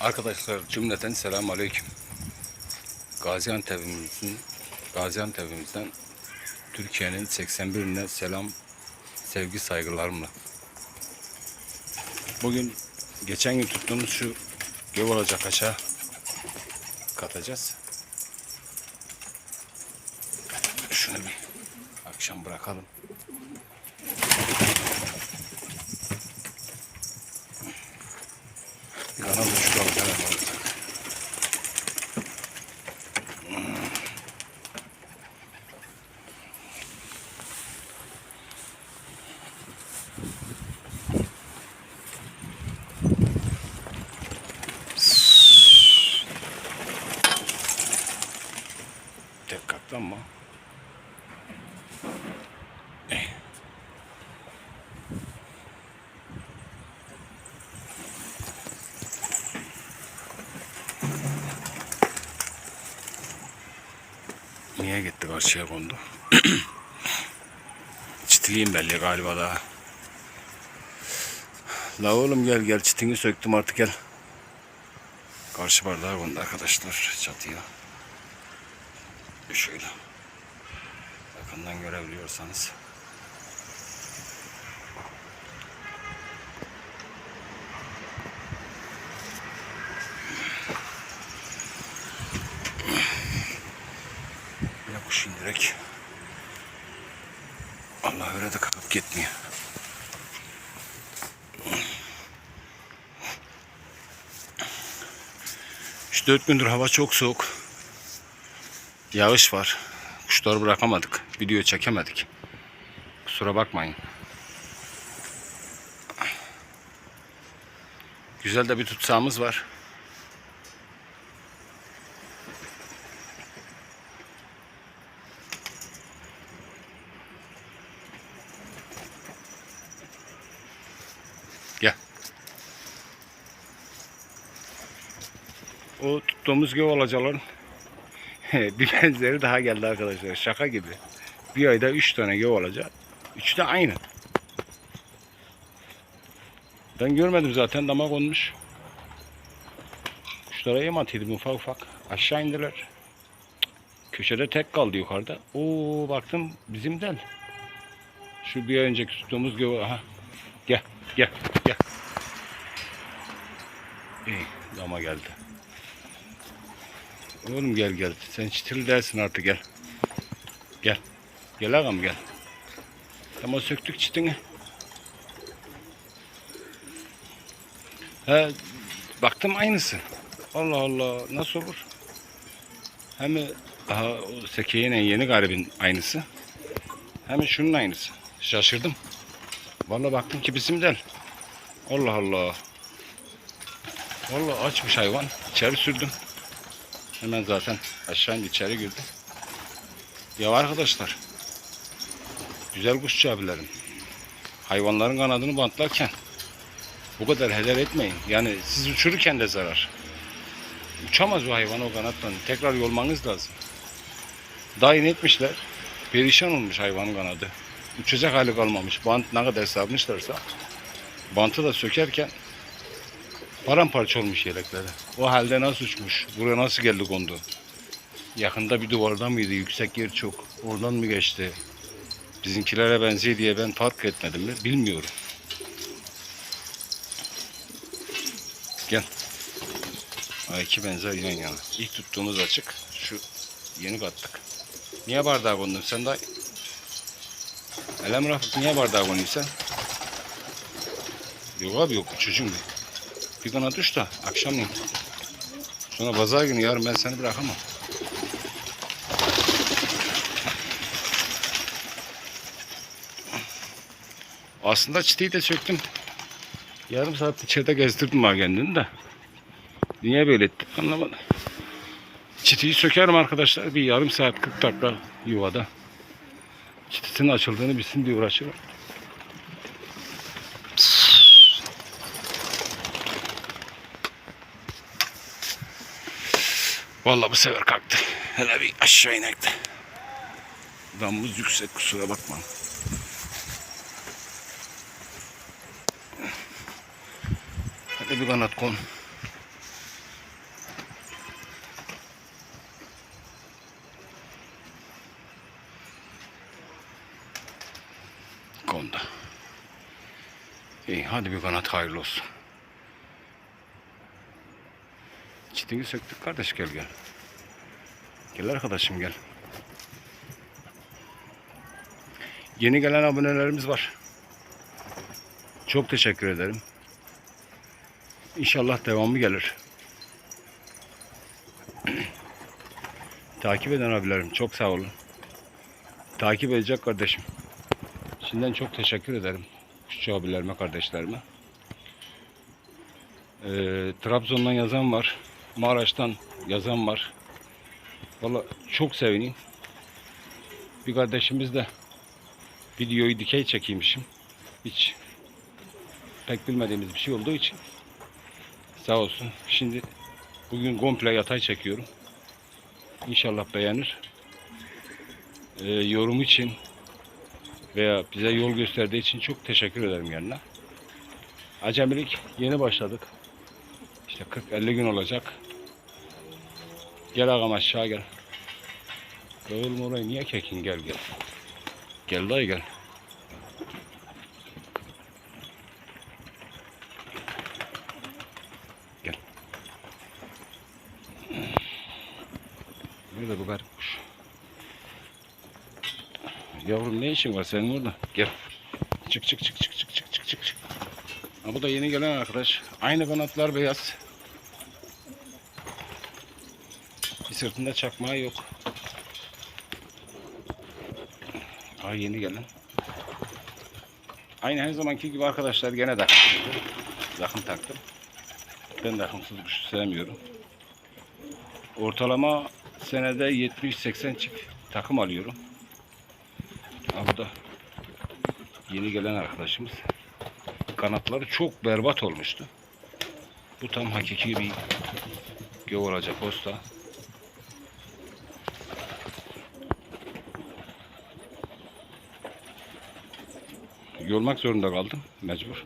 Arkadaşlar cümleten selamun aleyküm. Gaziantep'imizin Gaziantep'imizden Türkiye'nin 81'ine selam, sevgi saygılarımla. Bugün geçen gün tuttuğumuz şu göv olacak aşağı katacağız. Şunu bir akşam bırakalım. Bir kanal uçuralım hemen olacak. Tek katlanma. Niye gitti karşıya kondu? Çitiliyim belli galiba daha. La oğlum gel gel çitini söktüm artık gel. Karşı bardağa kondu arkadaşlar çatıya. Şöyle. Yakından görebiliyorsanız. 3-4 gündür hava çok soğuk. Yağış var. Kuşları bırakamadık. Video çekemedik. Kusura bakmayın. Güzel de bir tutsağımız var. O tuttuğumuz gibi olacaların bir benzeri daha geldi arkadaşlar. Şaka gibi. Bir ayda üç tane göv olacak. Üçü de aynı. Ben görmedim zaten dama konmuş. Kuşlara yem atıyordum ufak ufak. Aşağı indiler. Köşede tek kaldı yukarıda. Oo baktım bizimden. Şu bir ay önceki tuttuğumuz göv. Aha. Gel gel gel. İyi dama geldi. Oğlum gel gel. Sen çitil dersin artık gel. Gel. Gel ağam gel. Tamam söktük çitini. He, baktım aynısı. Allah Allah nasıl olur? Hem daha o sekeyeyle yeni garibin aynısı. Hem şunun aynısı. Şaşırdım. Vallahi baktım ki bizimden. Allah Allah. Vallahi açmış hayvan. İçeri sürdüm. Hemen zaten aşağı içeri girdi. Ya arkadaşlar. Güzel kuşçu abilerim. Hayvanların kanadını bantlarken bu kadar heder etmeyin. Yani siz uçururken de zarar. Uçamaz o hayvan o kanattan. Tekrar yolmanız lazım. Dayin etmişler. Perişan olmuş hayvanın kanadı. Uçacak hali kalmamış. Bant ne kadar sarmışlarsa bantı da sökerken paramparça olmuş yelekleri. O halde nasıl uçmuş? Buraya nasıl geldi kondu? Yakında bir duvardan mıydı? Yüksek yer çok. Oradan mı geçti? Bizimkilere benziyor diye ben fark etmedim mi? Bilmiyorum. Gel. Ha, iki benzer yan yana. İlk tuttuğumuz açık. Şu yeni kattık. Niye bardağa kondun sen daha? Elem niye bardağa kondun sen? Yok abi yok çocuğum. Bir kanat düş de akşamleyin. Sonra pazar günü yarın ben seni bırakamam. Aslında çiteyi de söktüm. Yarım saat içeride gezdirdim var kendini de. Niye böyle ettik anlamadım. Çitiyi sökerim arkadaşlar. Bir yarım saat 40 dakika yuvada. Çitisinin açıldığını bilsin diye uğraşırım. Vallahi bu sefer kalktı. Hele bir aşağı inekti. Damımız yüksek kusura bakma. Hadi bir kanat kon. Kondu. İyi hadi bir kanat hayırlı olsun. Çitini söktük kardeş gel gel. Gel arkadaşım gel. Yeni gelen abonelerimiz var. Çok teşekkür ederim. İnşallah devamı gelir. Takip eden abilerim çok sağ olun. Takip edecek kardeşim. Şimdiden çok teşekkür ederim. Kuşçu abilerime, kardeşlerime. Ee, Trabzon'dan yazan var. Maraş'tan yazan var. Valla çok sevineyim. Bir kardeşimiz de videoyu dikey çekeymişim. Hiç pek bilmediğimiz bir şey olduğu için sağ olsun. Şimdi bugün komple yatay çekiyorum. İnşallah beğenir. Ee, yorum için veya bize yol gösterdiği için çok teşekkür ederim yanına. Acemilik yeni başladık. İşte 40-50 gün olacak. Gel ağam aşağı gel. Oğlum orayı niye kekin gel gel. Gel dayı gel. Gel. Nerede bu garip kuş? Yavrum ne işin var senin orada? Gel. Çık çık çık çık çık çık çık. çık. Ha, bu da yeni gelen arkadaş. Aynı kanatlar beyaz. Bir sırtında çakmağı yok. Ay yeni gelen. Aynı her zamanki gibi arkadaşlar gene de zakım taktım. Ben de akımsız kuş sevmiyorum. Ortalama senede 70-80 çift takım alıyorum. Ha, bu da yeni gelen arkadaşımız. Kanatları çok berbat olmuştu. Bu tam hakiki bir göv olacak posta. Yolmak zorunda kaldım mecbur.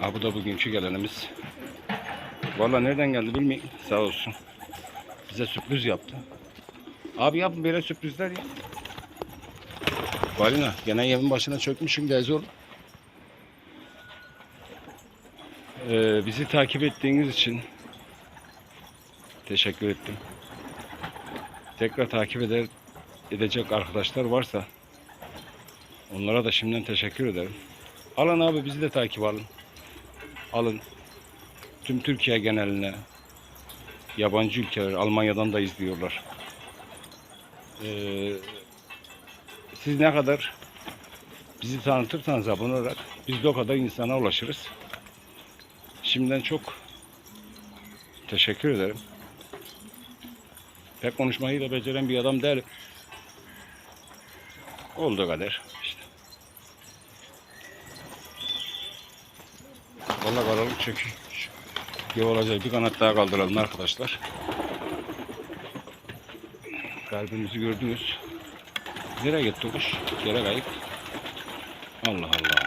Ha bu da bugünkü gelenimiz. Valla nereden geldi bilmiyorum. Sağ olsun. Bize sürpriz yaptı. Abi yapın böyle sürprizler ya. Balina gene evin başına çökmüşüm gezi ol. Ee, bizi takip ettiğiniz için teşekkür ettim. Tekrar takip eder, edecek arkadaşlar varsa onlara da şimdiden teşekkür ederim. Alın abi bizi de takip alın. Alın. Tüm Türkiye geneline yabancı ülkeler Almanya'dan da izliyorlar. Ee, siz ne kadar bizi tanıtırsanız abone olarak biz de o kadar insana ulaşırız. Şimdiden çok teşekkür ederim. Pek konuşmayı da beceren bir adam değilim. Olduğu kadar karalık çöküyor. Gibi olacak bir kanat daha kaldıralım arkadaşlar. Kalbimizi gördünüz. Nereye gitti kuş? Yere kayıp. Allah Allah.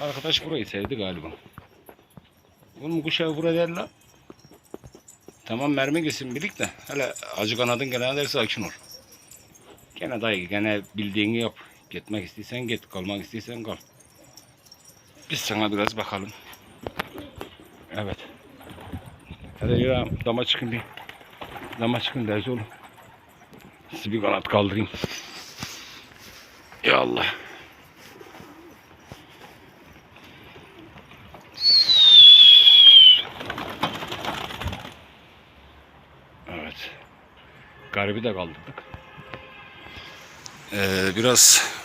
Arkadaş burayı sevdi galiba. Oğlum kuş evi buraya değil lan. Tamam mermi gitsin birlik de. Hele acı kanadın gene derse sakin ol. Gene dayı gene bildiğini yap. Gitmek istiyorsan git. Kalmak istiyorsan kal. Biz sana biraz bakalım. Evet. Hadi ya dama çıkın bir. Dama çıkın dersi oğlum. Sizi bir kanat kaldırayım. Ya Allah. Evet. Garibi de kaldırdık. Ee, biraz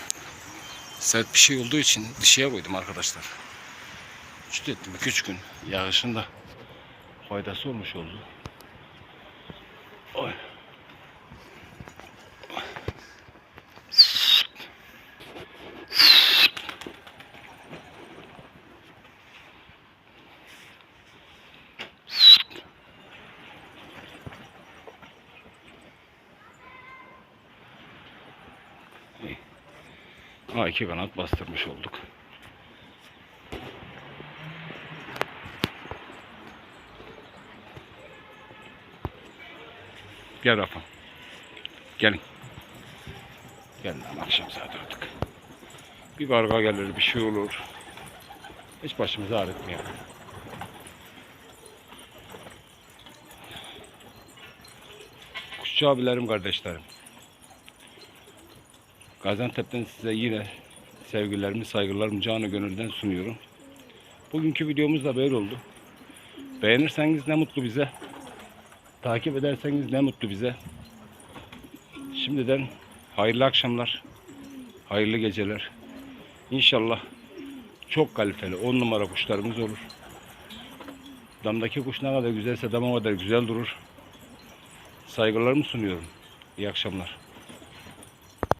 sert bir şey olduğu için dışıya koydum arkadaşlar. Üst ettim 2-3 gün yağışında faydası olmuş oldu. Oy. Hey. A2 kanat bastırmış olduk. Gel Rafa. Gelin. Gelin lan akşam saat artık. Bir barga gelir bir şey olur. Hiç başımızı ağrıtmayalım. Kuşçu abilerim kardeşlerim. Gaziantep'ten size yine sevgilerimi, saygılarımı canı gönülden sunuyorum. Bugünkü videomuz da böyle oldu. Beğenirseniz ne mutlu bize. Takip ederseniz ne mutlu bize. Şimdiden hayırlı akşamlar, hayırlı geceler. İnşallah çok kaliteli 10 numara kuşlarımız olur. Damdaki kuş ne kadar güzelse dama kadar güzel durur. Saygılarımı sunuyorum. İyi akşamlar.